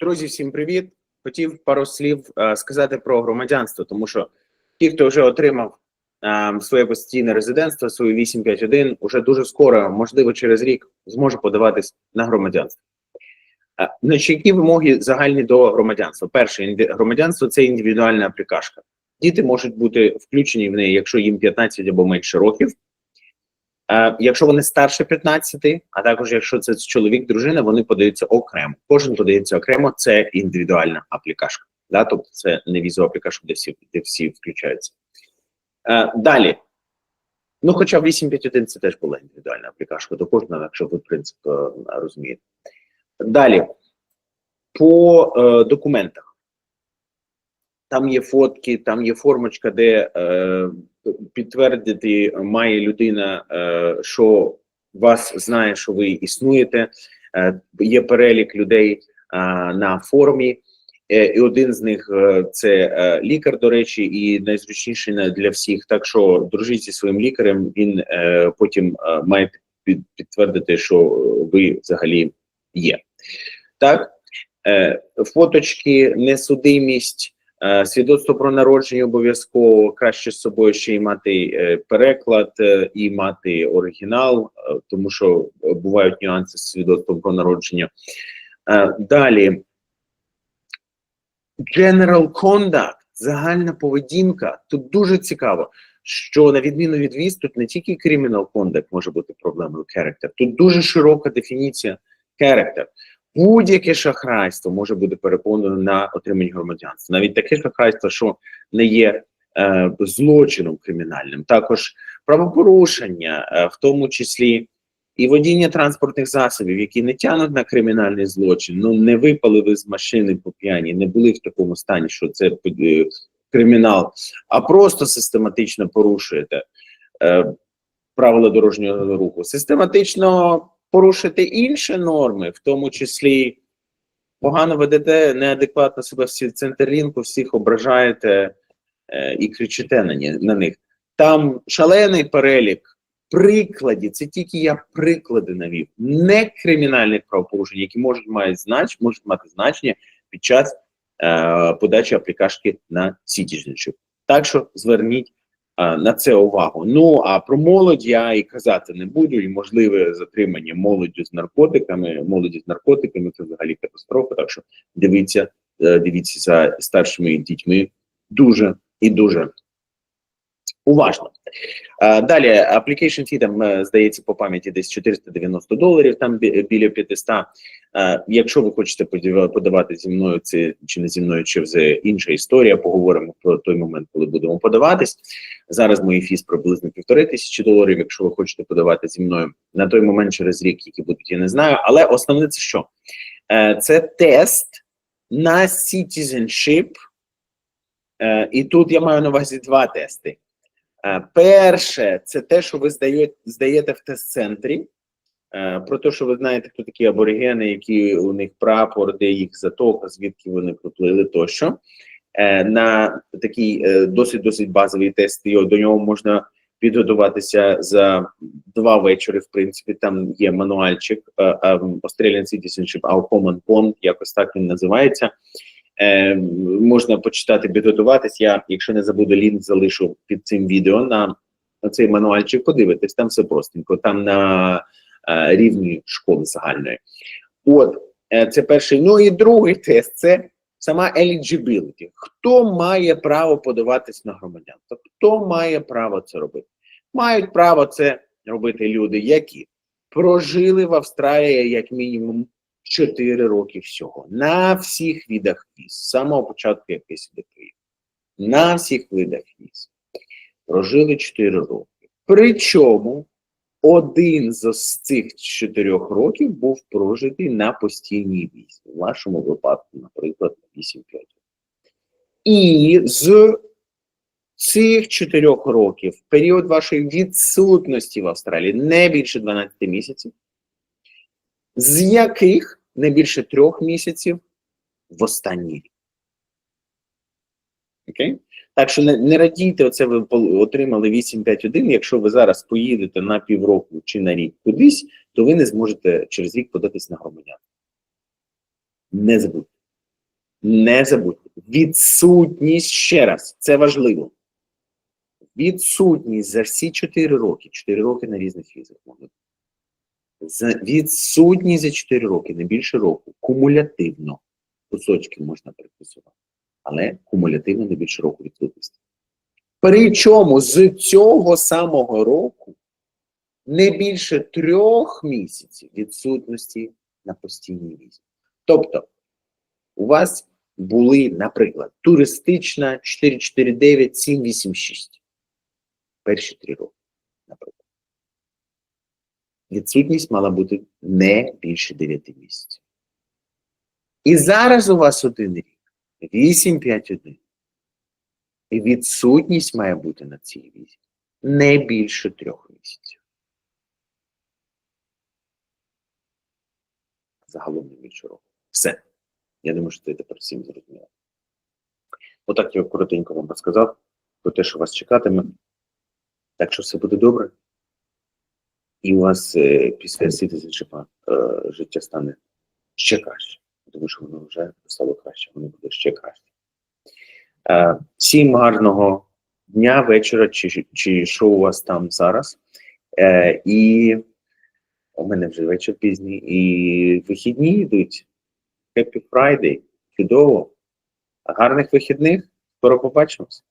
Друзі, всім привіт! Хотів пару слів е, сказати про громадянство, тому що ті, хто вже отримав е, своє постійне резидентство, свою 851, уже дуже скоро, можливо, через рік, зможе подаватись на громадянство. Е, значить, які вимоги загальні до громадянства? Перше, громадянство це індивідуальна аплікашка. Діти можуть бути включені в неї, якщо їм 15 або менше років. Е, якщо вони старше 15, а також якщо це чоловік, дружина, вони подаються окремо. Кожен подається окремо, це індивідуальна аплікашка. Да? Тобто це не візова аплікашка, де всі, де всі включаються. Е, далі. Ну, хоча 851 це теж була індивідуальна аплікашка до кожного, якщо ви принцип розумієте. Далі. По е, документах. Там є фотки, там є формочка, де е, підтвердити має людина, е, що вас знає, що ви існуєте. Е, є перелік людей е, на форумі, і один з них це лікар, до речі, і найзручніший для всіх. Так що дружіть зі своїм лікарем, він потім має підтвердити, що ви взагалі є. Так, фоточки, несудимість. Е, Свідоцтво про народження обов'язково краще з собою ще й мати е, переклад е, і мати оригінал, тому що бувають нюанси з свідоцтвом про народження. Далі General conduct, загальна поведінка. Тут дуже цікаво, що на відміну від віз, тут не тільки criminal conduct може бути проблемою character, тут дуже широка дефініція character. Будь-яке шахрайство може бути переконане на отриманні громадянства. Навіть таке шахрайство, що не є е, злочином кримінальним, також правопорушення, е, в тому числі і водіння транспортних засобів, які не тягнуть на кримінальний злочин, ну не випали ви з машини по п'яні, не були в такому стані, що це е, кримінал, а просто систематично порушуєте е, правила дорожнього руху, систематично порушити інші норми, в тому числі погано ведете неадекватно себе в центр всіх ображаєте е, і кричите на, ні- на них. Там шалений перелік прикладів, це тільки я приклади навів, не кримінальних правопорушень, які можуть мають знач, можуть мати значення під час е, подачі аплікашки на citizenship. Так що зверніть на це увагу. Ну а про молодь я і казати не буду, і можливе затримання молоді з наркотиками. Молоді з наркотиками це взагалі катастрофа. Так що дивіться, е, дивіться за старшими дітьми дуже і дуже уважно. Далі application fee там здається по пам'яті десь 490 доларів, там біля 500. Е, Якщо ви хочете подавати зі мною це чи не зі мною, чи вже інша історія. Поговоримо про той момент, коли будемо подаватись. Зараз мої фіс приблизно півтори тисячі доларів. Якщо ви хочете подавати зі мною на той момент через рік, які будуть, я не знаю. Але основне це що? Е, Це тест на citizenship. Е, І тут я маю на увазі два тести. Е, Перше, це те, що ви здаєте, в тест-центрі. Е, Про те, що ви знаєте, хто такі аборигени, які у них прапор, де їх затока, звідки вони проплили тощо. Е, На такий досить досить базовий тест. До нього можна підготуватися за два вечори. В принципі, там є мануальчик Australian Citizenship Our Common Bond, якось так він називається. Е, можна почитати, підготуватись. Я, якщо не забуду, лінк залишу під цим відео на, на цей мануальчик. Подивитись, там все простенько, там на е, рівні школи загальної. От е, це перший. Ну і другий тест це сама eligibility. Хто має право подаватись на громадянство? Хто має право це робити? Мають право це робити люди, які прожили в Австралії як мінімум 4 роки всього на всіх видах віз, з самого початку, як я сюди. На всіх видах віз. Прожили 4 роки. Причому один з цих 4 років був прожитий на постійній візі. У вашому випадку, наприклад, на 8-5 років. І з цих 4 років період вашої відсутності в Австралії не більше 12 місяців, з яких не більше трьох місяців в останній рік. Окей? Так що не, не радійте, оце ви отримали 851. Якщо ви зараз поїдете на півроку чи на рік кудись, то ви не зможете через рік податись на громадян. Не забудьте. Не забудьте. Відсутність ще раз, це важливо. Відсутність за всі 4 роки, 4 роки на різних візах могли. За відсутність за 4 роки, не більше року, кумулятивно. Кусочки можна приписувати, але кумулятивно не більше року відсутності. Причому з цього самого року не більше трьох місяців відсутності на постійній візі. Тобто, у вас були, наприклад, туристична 449 786 перші три роки, наприклад. Відсутність мала бути не більше 9 місяців. І зараз у вас один рік 851. І відсутність має бути на цій візі не більше трьох місяців. Загалом не більше року. Все. Я думаю, що це тепер всім зрозуміло. Отак я коротенько вам розказав про те, що вас чекатиме. Так що все буде добре. І у вас е, після citizenship е, життя стане ще краще. Тому що воно вже стало краще, воно буде ще краще. Е, всім гарного дня, вечора, чи, чи що у вас там зараз. Е, і у мене вже вечір пізній, і вихідні йдуть. Happy Friday. Чудово. Гарних вихідних. Скоро побачимось.